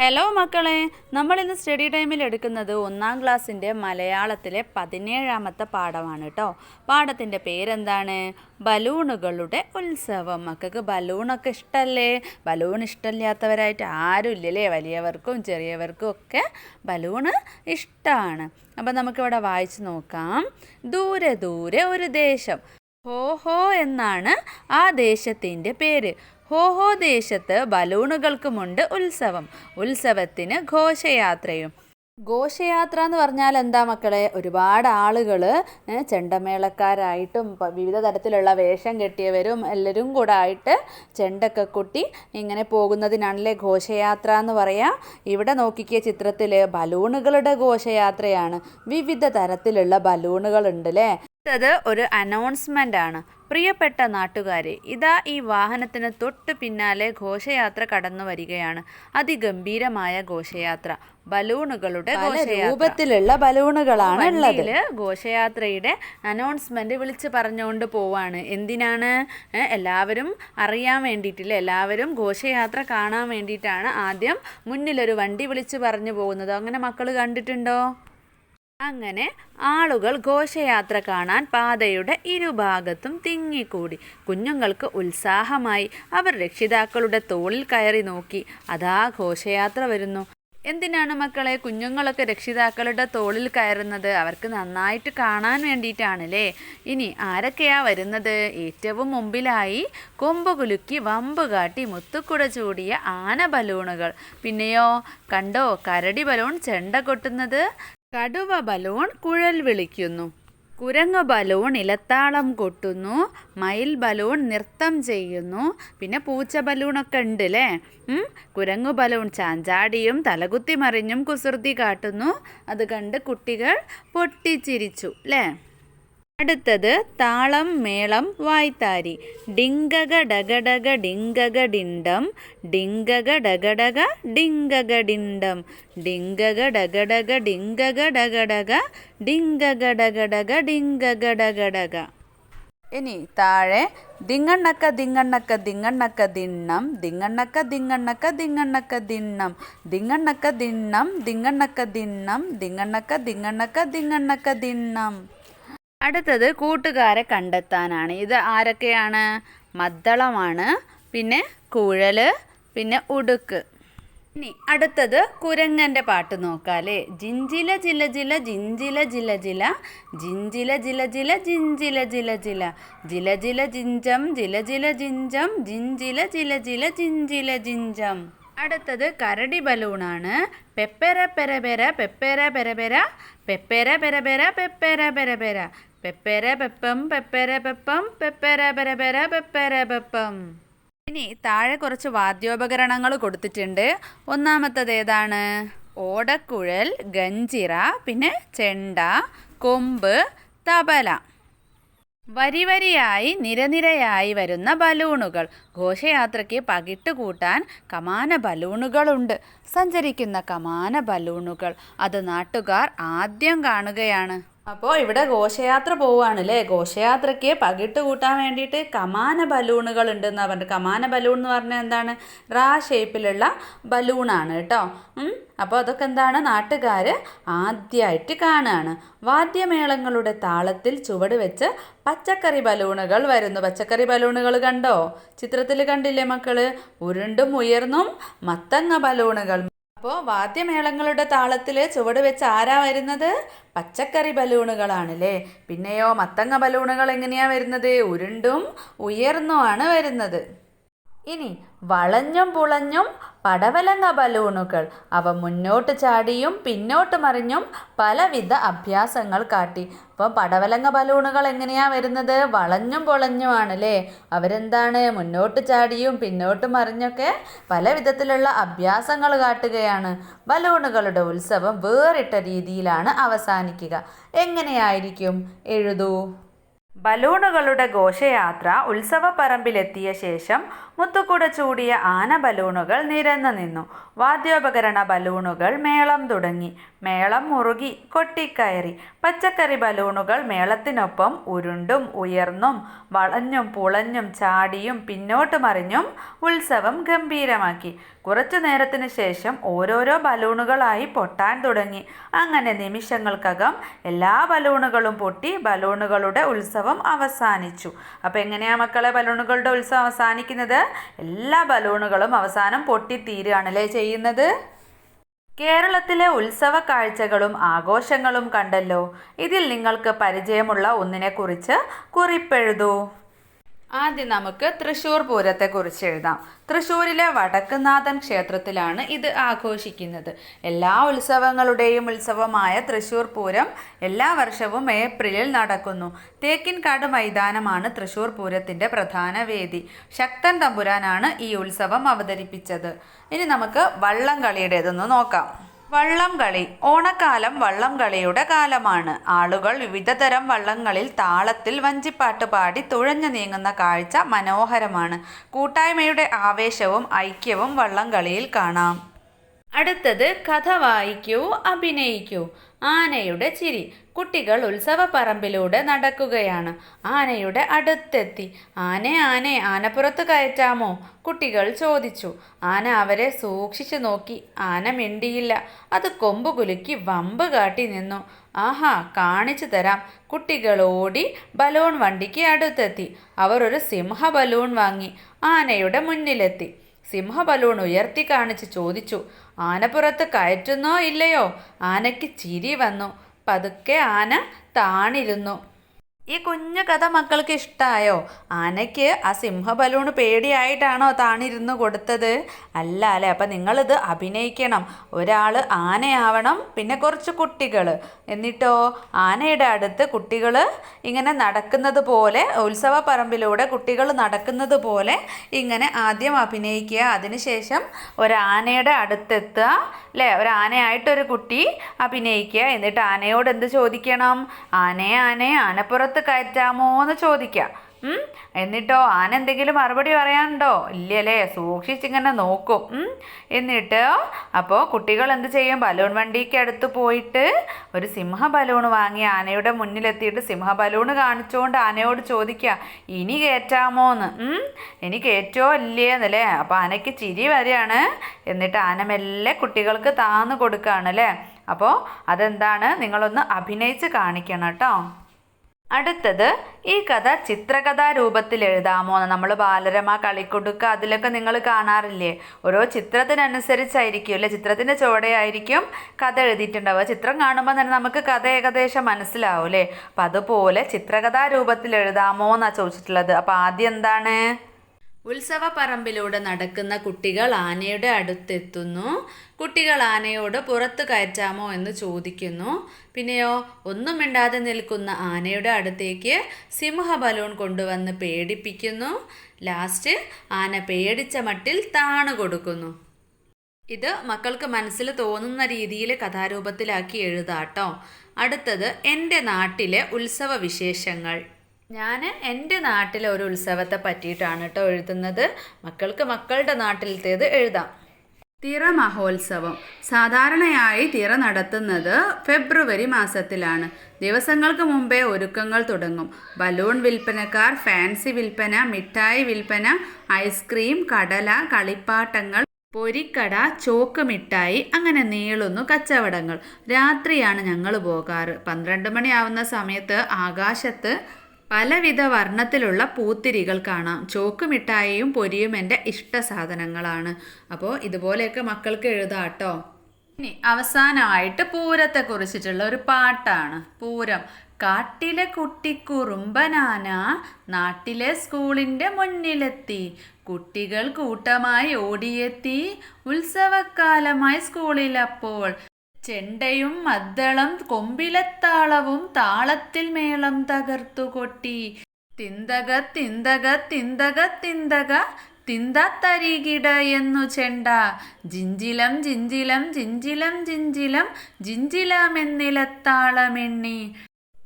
Hello മക്കളെ. നമ്മൾ ഇന്ന് സ്റ്റഡി ടൈമിൽ എടുക്കുന്നത് ഒന്നാം ക്ലാസ്സിന്റെ മലയാളത്തിലെ പതിനേഴാമത്തെ പാഠമാണ് കേട്ടോ പാഠത്തിന്റെ പേരെന്താണ്? ബലൂണുകളുടെ ഉത്സവം. മക്കൾക്ക് ബലൂണൊക്കെ ഇഷ്ടമല്ലേ ബലൂൺ ഇഷ്ടമില്ലാത്തവരായിട്ട് ആരും ഇല്ലല്ലേ വലിയവർക്കും ചെറിയവർക്കും ഒക്കെ ബലൂണ് ഇഷ്ടമാണ് അപ്പം നമുക്കിവിടെ വായിച്ചു നോക്കാം. ദൂരെ ദൂരെ ഒരു ദേശം. ഹോഹോ എന്നാണ് ആ ദേശത്തിന്റെ പേര്. ഹോ ഹോ ദേശത്ത് ബലൂണുകൾക്കുമുണ്ട് ഉത്സവം. ഉത്സവത്തിന് ഘോഷയാത്രയും. ഘോഷയാത്ര എന്ന് പറഞ്ഞാൽ എന്താ മക്കളെ? ഒരുപാട് ആളുകൾ ചെണ്ടമേളക്കാരായിട്ടും വിവിധ തരത്തിലുള്ള വേഷം കെട്ടിയവരും എല്ലാവരും കൂടെ ആയിട്ട് ചെണ്ടൊക്കെ കൊട്ടി ഇങ്ങനെ പോകുന്നതിനാണല്ലേ ഘോഷയാത്ര എന്ന് പറയാം. ഇവിടെ നോക്കിക്കിയ ചിത്രത്തിൽ ബലൂണുകളുടെ ഘോഷയാത്രയാണ്. വിവിധ തരത്തിലുള്ള ബലൂണുകളുണ്ട് അല്ലേ അടുത്തത് ഒരു അനൗൺസ്മെന്റ് ആണ്. പ്രിയപ്പെട്ട നാട്ടുകാരെ ഇതാ ഈ വാഹനത്തിന് തൊട്ട് പിന്നാലെ ഘോഷയാത്ര കടന്നു വരികയാണ്. അതിഗംഭീരമായ ഘോഷയാത്ര. ബലൂണുകളുടെ രൂപത്തിലുള്ള ബലൂണുകളാണ് ഉള്ളത്. ഘോഷയാത്രയുടെ അനൗൺസ്മെന്റ് വിളിച്ച് പറഞ്ഞുകൊണ്ട് പോവാണ്. എന്തിനാണ്? എല്ലാവരും അറിയാൻ വേണ്ടിയിട്ടില്ല? എല്ലാവരും ഘോഷയാത്ര കാണാൻ വേണ്ടിയിട്ടാണ് ആദ്യം മുന്നിലൊരു വണ്ടി വിളിച്ച് പറഞ്ഞു പോകുന്നത്. അങ്ങനെ മക്കൾ കണ്ടിട്ടുണ്ടോ? അങ്ങനെ ആളുകൾ ഘോഷയാത്ര കാണാൻ പാതയുടെ ഇരുഭാഗത്തും തിങ്ങിക്കൂടി. കുഞ്ഞുങ്ങൾക്ക് ഉത്സാഹമായി അവർ രക്ഷിതാക്കളുടെ തോളിൽ കയറി നോക്കി. അതാ ഘോഷയാത്ര വരുന്നു. എന്തിനാണ് മക്കളെ കുഞ്ഞുങ്ങളൊക്കെ രക്ഷിതാക്കളുടെ തോളിൽ കയറുന്നത്? അവർക്ക് നന്നായിട്ട് കാണാൻ വേണ്ടിയിട്ടാണല്ലേ? ഇനി ആരൊക്കെയാ വരുന്നത്? ഏറ്റവും മുമ്പിലായി കൊമ്പ് കുലുക്കി വമ്പ് കാട്ടി മുത്തുക്കുട ചൂടിയ ആന ബലൂണുകൾ. പിന്നെയോ കണ്ടോ കരടി ബലൂൺ ചെണ്ട കൊട്ടുന്നത്? കടുവ ബലൂൺ കുഴൽ വിളിക്കുന്നു. കുരങ്ങ് ബലൂൺ ഇലത്താളം കൊട്ടുന്നു. മയിൽ ബലൂൺ നൃത്തം ചെയ്യുന്നു. പിന്നെ പൂച്ച ബലൂണൊക്കെ ഉണ്ട് അല്ലേ കുരങ്ങ് ബലൂൺ ചാഞ്ചാടിയും തലകുത്തി മറിഞ്ഞും കുസൃതി കാട്ടുന്നു. അത് കണ്ട് കുട്ടികൾ പൊട്ടിച്ചിരിച്ചു അല്ലേ? അടുത്തത് താളം മേളം വായ്ത്താരി. ഡിങ്കക ഡഗഡഗ ഡിങ്കക ഡിണ്ടം ഡിങ്കക ഡഗഡഗ ഡിങ്കക ഡിണ്ടം ഡിങ്കക ഡഗഡഗ ഡിങ്കക ഡഗഡഗ ഡിങ്കക ഡഗഡഗ ഡിങ്കക ഡഗഡഗ ഇനി താഴെ ദിങ്ങണ്ണക്ക ദിങ്ങണ്ണക്ക ദിങ്ങണ്ണക്ക ദിണ്ണം ദിങ്ങണ്ണക്ക ദിങ്ങണ്ണക്ക ദിങ്ങണ്ണക്ക ദിണ്ണം ദിങ്ങണ്ണക്ക ദിണ്ണം ദിങ്ങണ്ണക്ക ദിണ്ണം ദിങ്ങണ്ണക്ക ദിങ്ങണ്ണക്ക ദിങ്ങണ്ണക്ക ദിണ്ണം അടുത്തത് കൂട്ടുകാരെ കണ്ടെത്താനാണ്. ഇത് ആരൊക്കെയാണ്? മദ്ദളമാണ് പിന്നെ കുഴൽ പിന്നെ ഉടുക്ക്. ഇനി അടുത്തത് കുരങ്ങന്റെ പാട്ട് നോക്കാല്ലേ ജിഞ്ചില ജില ജില ജിഞ്ചില ജില ജില ജിഞ്ചില ജില ജില ജിഞ്ചില ജില ജില ജില ജില ജിഞ്ചം ജില ജില ജിഞ്ചം ജിഞ്ചില ജില ജില ജിഞ്ചില ജിഞ്ചം. അടുത്തത് കരടി ബലൂണാണ്. പെപ്പെര പെരപെര പെപ്പര പെരപെര പെര പെരപെര പെര പെരപെര പെപ്പെര പെപ്പം പെപ്പെര പെപ്പം പെപ്പെര പെരപെര പെപ്പെര പെപ്പം ഇനി താഴെ കുറച്ച് വാദ്യോപകരണങ്ങൾ കൊടുത്തിട്ടുണ്ട്. ഒന്നാമത്തത് ഏതാണ്? ഓടക്കുഴൽ ഗഞ്ചിറ പിന്നെ ചെണ്ട കൊമ്പ് തബല. വരി വരിയായി നിരനിരയായി വരുന്ന ബലൂണുകൾ. ഘോഷയാത്രയ്ക്ക് പകിട്ട് കൂട്ടാൻ കമാന ബലൂണുകളുണ്ട്. സഞ്ചരിക്കുന്ന കമാന ബലൂണുകൾ. അത് നാട്ടുകാർ ആദ്യം കാണുകയാണ്. അപ്പോൾ ഇവിടെ ഘോഷയാത്ര പോവുകയാണ് അല്ലേ ഘോഷയാത്രയ്ക്ക് പകിട്ട് കൂട്ടാൻ വേണ്ടിയിട്ട് കമാന ബലൂണുകൾ ഉണ്ടെന്ന് പറഞ്ഞത്. കമാന ബലൂൺ എന്ന് പറഞ്ഞാൽ എന്താണ്? റാ ഷേപ്പിലുള്ള ബലൂണാണ് കേട്ടോ. അപ്പോൾ അതൊക്കെ എന്താണ്? നാട്ടുകാർ ആദ്യമായിട്ട് കാണുകയാണ്. വാദ്യമേളങ്ങളുടെ താളത്തിൽ ചുവട് വെച്ച് പച്ചക്കറി ബലൂണുകൾ വരുന്നു. പച്ചക്കറി ബലൂണുകൾ കണ്ടോ? ചിത്രത്തിൽ കണ്ടില്ലേ മക്കൾ ഉരുണ്ടും ഉയർന്നും മത്തങ്ങ ബലൂണുകൾ. അപ്പോൾ വാദ്യമേളങ്ങളുടെ താളത്തിൽ ചുവട് വെച്ച് ആരാ വരുന്നത്? പച്ചക്കറി ബലൂണുകളാണല്ലേ? പിന്നെയോ മത്തങ്ങ ബലൂണുകൾ എങ്ങനെയാണ് വരുന്നത്? ഉരുണ്ടും ഉയർന്നുമാണ് വരുന്നത്. ഇനി വളഞ്ഞും പുളഞ്ഞും പടവലങ്ങ ബലൂണുകൾ. അവ മുന്നോട്ട് ചാടിയും പിന്നോട്ട് മറിഞ്ഞും പലവിധ അഭ്യാസങ്ങൾ കാട്ടി. അപ്പോൾ പടവലങ്ങ ബലൂണുകൾ എങ്ങനെയാണ് വരുന്നത്? വളഞ്ഞും പൊളഞ്ഞുമാണ് അല്ലേ അവരെന്താണ്? മുന്നോട്ട് ചാടിയും പിന്നോട്ട് മറിഞ്ഞൊക്കെ പല വിധത്തിലുള്ള അഭ്യാസങ്ങൾ കാട്ടുകയാണ്. ബലൂണുകളുടെ ഉത്സവം വേറിട്ട രീതിയിലാണ് അവസാനിക്കുക. എങ്ങനെയായിരിക്കും? എഴുതൂ. ബലൂണുകളുടെ ഘോഷയാത്ര ഉത്സവപ്പറമ്പിലെത്തിയ ശേഷം മുത്തുക്കുട ചൂടിയ ആന ബലൂണുകൾ നിരന്നു നിന്നു. വാദ്യോപകരണ ബലൂണുകൾ മേളം തുടങ്ങി. മേളം മുറുകി കൊട്ടിക്കയറി. പച്ചക്കറി ബലൂണുകൾ മേളത്തിനൊപ്പം ഉരുണ്ടും ഉയർന്നും വളഞ്ഞും പുളഞ്ഞും ചാടിയും പിന്നോട്ട് മറിഞ്ഞും ഉത്സവം ഗംഭീരമാക്കി. കുറച്ചു നേരത്തിന് ശേഷം ഓരോരോ ബലൂണുകളായി പൊട്ടാൻ തുടങ്ങി. അങ്ങനെ നിമിഷങ്ങൾക്കകം എല്ലാ ബലൂണുകളും പൊട്ടി ബലൂണുകളുടെ ഉത്സവം അവസാനിച്ചു. അപ്പോൾ എങ്ങനെയാണ് മക്കളെ ബലൂണുകളുടെ ഉത്സവം അവസാനിക്കുന്നത്? എല്ലാ ബലൂണുകളും അവസാനം പൊട്ടിത്തീരുകയാണല്ലേ ചെയ്യുന്നത്? കേരളത്തിലെ ഉത്സവ കാഴ്ചകളും ആഘോഷങ്ങളും കണ്ടല്ലോ. ഇതിൽ നിങ്ങൾക്ക് പരിചയമുള്ള ഒന്നിനെക്കുറിച്ച് കുറിപ്പെഴുതൂ. ആദ്യം നമുക്ക് തൃശ്ശൂർ പൂരത്തെക്കുറിച്ച് എഴുതാം. തൃശ്ശൂരിലെ വടക്കുന്നാഥൻ ക്ഷേത്രത്തിലാണ് ഇത് ആഘോഷിക്കുന്നത്. എല്ലാ ഉത്സവങ്ങളുടെയും ഉത്സവമായ തൃശ്ശൂർ പൂരം എല്ലാ വർഷവും ഏപ്രിലിൽ നടക്കുന്നു. തേക്കിൻകാട് മൈതാനമാണ് തൃശ്ശൂർ പൂരത്തിന്റെ പ്രധാന വേദി. ശക്തൻ തമ്പുരാനാണ് ഈ ഉത്സവം അവതരിപ്പിച്ചത്. ഇനി നമുക്ക് വള്ളം നോക്കാം. വള്ളം കളി. ഓണക്കാലം വള്ളം കളിയുടെ കാലമാണ്. ആളുകൾ വിവിധതരം വള്ളങ്ങളിൽ താളത്തിൽ വഞ്ചിപ്പാട്ട് പാടി തുഴഞ്ഞു നീങ്ങുന്ന കാഴ്ച മനോഹരമാണ്. കൂട്ടായ്മയുടെ ആവേശവും ഐക്യവും വള്ളംകളിയിൽ കാണാം. അടുത്തത് കഥ വായിക്കൂ അഭിനയിക്കൂ. ആനയുടെ ചിരി. കുട്ടികൾ ഉത്സവപ്പറമ്പിലൂടെ നടക്കുകയാണ്. ആനയുടെ അടുത്തെത്തി. ആനെ ആനെ ആനപ്പുറത്ത് കയറ്റാമോ? കുട്ടികൾ ചോദിച്ചു. ആന അവരെ സൂക്ഷിച്ചു നോക്കി. ആന മിണ്ടിയില്ല. അത് കൊമ്പ് കുലുക്കി വമ്പ് കാട്ടി നിന്നു. ആഹാ കാണിച്ചു തരാം. കുട്ടികൾ ഓടി ബലൂൺ വണ്ടിക്ക് അടുത്തെത്തി. അവർ ഒരു സിംഹ ബലൂൺ വാങ്ങി. ആനയുടെ മുന്നിലെത്തി. സിംഹ ബലൂൺ ഉയർത്തി കാണിച്ച് ചോദിച്ചു ആനപ്പുറത്ത് കയറ്റുന്നോ ഇല്ലയോ? ആനയ്ക്ക് ചിരി വന്നു. പതുക്കെ ആന താണിരുന്നു. ഈ കുഞ്ഞു കഥ മക്കൾക്ക് ഇഷ്ടമായോ ആനയ്ക്ക് ആ സിംഹ ബലൂൺ പേടിയായിട്ടാണോ താണിരുന്ന് കൊടുത്തത്? അല്ല അല്ലേ അപ്പം നിങ്ങളിത് അഭിനയിക്കണം. ഒരാൾ ആനയാവണം പിന്നെ കുറച്ച് കുട്ടികൾ എന്നിട്ടോ ആനയുടെ അടുത്ത് കുട്ടികൾ ഇങ്ങനെ നടക്കുന്നത് പോലെ ഉത്സവ പറമ്പിലൂടെ കുട്ടികൾ നടക്കുന്നത് പോലെ ഇങ്ങനെ ആദ്യം അഭിനയിക്കുക. അതിനുശേഷം ഒരാനയുടെ അടുത്തെത്തുക അല്ലേ? ഒരു ആനയായിട്ടൊരു കുട്ടി അഭിനയിക്കുക. എന്നിട്ട് ആനയോട് എന്ത് ചോദിക്കണം? ആനയെ ആനയെ ആനപ്പുറത്ത് കയറ്റാമോ എന്ന് ചോദിക്കാം? എന്നിട്ടോ ആന എന്തെങ്കിലും മറുപടി പറയാനുണ്ടോ? ഇല്ലല്ലേ സൂക്ഷിച്ചിങ്ങനെ നോക്കും? എന്നിട്ട് അപ്പോൾ കുട്ടികൾ എന്ത് ചെയ്യും? ബലൂൺ വണ്ടിക്ക് അടുത്ത് പോയിട്ട് ഒരു സിംഹ ബലൂൺ വാങ്ങി ആനയുടെ മുന്നിലെത്തിയിട്ട് സിംഹ ബലൂൺ കാണിച്ചുകൊണ്ട് ആനയോട് ചോദിക്കുക ഇനി കയറ്റാമോന്ന്? എന്ന് ഇനി കയറ്റോ ഇല്ലേ എന്നല്ലേ അപ്പോൾ ആനയ്ക്ക് ചിരി വരികയാണ്. എന്നിട്ട് ആന മെല്ലെ കുട്ടികൾക്ക് താന്ന് കൊടുക്കുകയാണ് അല്ലേ അപ്പോൾ അതെന്താണ്? നിങ്ങളൊന്ന് അഭിനയിച്ച് കാണിക്കണം കേട്ടോ. അടുത്തത് ഈ കഥ ചിത്രകഥാ രൂപത്തിൽ എഴുതാമോ എന്ന്. നമ്മൾ ബാലരമ കളിക്കുടുക്ക അതിലൊക്കെ നിങ്ങൾ കാണാറില്ലേ? ഓരോ ചിത്രത്തിനനുസരിച്ചായിരിക്കും അല്ലെ? ചിത്രത്തിന്റെ ചുവടെയായിരിക്കും കഥ എഴുതിയിട്ടുണ്ടാവുക. ചിത്രം കാണുമ്പോൾ തന്നെ നമുക്ക് കഥ ഏകദേശം മനസ്സിലാവും അല്ലേ? അപ്പം അതുപോലെ ചിത്രകഥാ രൂപത്തിൽ എഴുതാമോ എന്നാണ് ചോദിച്ചിട്ടുള്ളത്. അപ്പോൾ ആദ്യം എന്താണ്? ഉത്സവ പറമ്പിലൂടെ നടക്കുന്ന കുട്ടികൾ ആനയുടെ അടുത്തെത്തുന്നു. കുട്ടികൾ ആനയോട് പുറത്ത് കയറ്റാമോ എന്ന് ചോദിക്കുന്നു. പിന്നെയോ ഒന്നും മിണ്ടാതെ നിൽക്കുന്ന ആനയുടെ അടുത്തേക്ക് സിംഹ ബലൂൺ കൊണ്ടുവന്ന് പേടിപ്പിക്കുന്നു. ലാസ്റ്റ് ആന പേടിച്ച മട്ടിൽ താണു കൊടുക്കുന്നു. ഇത് മക്കൾക്ക് മനസ്സിൽ തോന്നുന്ന രീതിയിൽ കഥാരൂപത്തിലാക്കി എഴുതാട്ടോ. അടുത്തത് എന്റെ നാട്ടിലെ ഉത്സവ വിശേഷങ്ങൾ ഞാൻ എന്റെ നാട്ടിലെ ഒരു ഉത്സവത്തെ പറ്റിയിട്ടാണ് കേട്ടോ എഴുതുന്നത്. മക്കൾക്ക് മക്കളുടെ നാട്ടിലത്തേത് എഴുതാം. തിറ മഹോത്സവം. സാധാരണയായി തിറ നടത്തുന്നത് ഫെബ്രുവരി മാസത്തിലാണ്. ദിവസങ്ങൾക്ക് മുമ്പേ ഒരുക്കങ്ങൾ തുടങ്ങും. ബലൂൺ വിൽപ്പനക്കാർ ഫാൻസി വിൽപ്പന മിഠായി വിൽപ്പന ഐസ്ക്രീം കടല കളിപ്പാട്ടങ്ങൾ പൊരിക്കട ചോക്ക് മിഠായി അങ്ങനെ നീളുന്നു കച്ചവടങ്ങൾ. രാത്രിയാണ് ഞങ്ങൾ പോകാറ്. പന്ത്രണ്ട് മണിയാവുന്ന സമയത്ത് ആകാശത്ത് പലവിധ വർണത്തിലുള്ള പൂത്തിരികൾ കാണാം. ചോക്ക് മിഠായിയും പൊരിയും എന്റെ ഇഷ്ട സാധനങ്ങളാണ്. അപ്പോൾ ഇതുപോലെയൊക്കെ മക്കൾക്ക് എഴുതാം കേട്ടോ. ഇനി അവസാനമായിട്ട് പൂരത്തെ കുറിച്ചിട്ടുള്ള ഒരു പാട്ടാണ്. പൂരം. കാട്ടിലെ കുട്ടിക്കുറുമ്പനാന നാട്ടിലെ സ്കൂളിന്റെ മുന്നിലെത്തി. കുട്ടികൾ കൂട്ടമായി ഓടിയെത്തി. ഉത്സവക്കാലമായി സ്കൂളിലപ്പോൾ ചെണ്ടയും മദ്ദളം കൊമ്പിലത്താളവും താളത്തിൽ മേളം തകർത്തു കൊട്ടി. തിന്തക തിന്തക തിന്തക തിന്തക തിന്തത്തരികിട എന്നു ചെണ്ട. ജിഞ്ചിലം ജിഞ്ചിലം ജിഞ്ചിലം ജിഞ്ചിലം ജിഞ്ചിലമെന്നിലത്താളമെണ്ണി.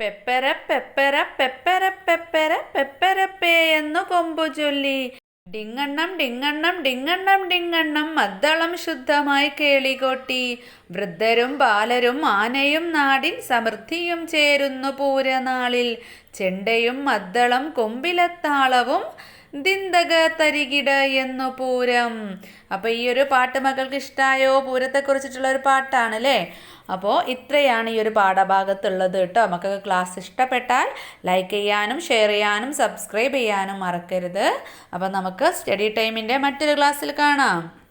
പെപ്പര പെപ്പര പെപ്പര പെപ്പര പെപ്പരപ്പേ എന്നു കൊമ്പു ചൊല്ലി. ഡിങ്ങണ്ണം ഡിങ്ങണ്ണം ഡിങ്ങണ്ണം ഡിങ്ങണ്ണം മദ്ദളം ശുദ്ധമായി കേളികൊട്ടി. വൃദ്ധരും ബാലരും ആനയും നാടിൻ സമൃദ്ധിയും ചേരുന്നു പൂരനാളിൽ. ചെണ്ടയും മദ്ദളം കൊമ്പിലത്താളവും ദിന്തക തരികിട എന്നു പൂരം. അപ്പോൾ ഈ ഒരു പാട്ട് മക്കൾക്ക് ഇഷ്ടമായോ പൂരത്തെക്കുറിച്ചിട്ടുള്ള ഒരു പാട്ടാണ് അല്ലേ അപ്പോൾ ഇത്രയാണ് ഈ ഒരു പാഠഭാഗത്തുള്ളത് കേട്ടോ. മക്കൾക്ക് ക്ലാസ് ഇഷ്ടപ്പെട്ടാൽ ലൈക്ക് ചെയ്യാനും ഷെയർ ചെയ്യാനും സബ്സ്ക്രൈബ് ചെയ്യാനും മറക്കരുത്. അപ്പോൾ നമുക്ക് സ്റ്റഡി ടൈമിന്റെ മറ്റൊരു ക്ലാസ്സിൽ കാണാം.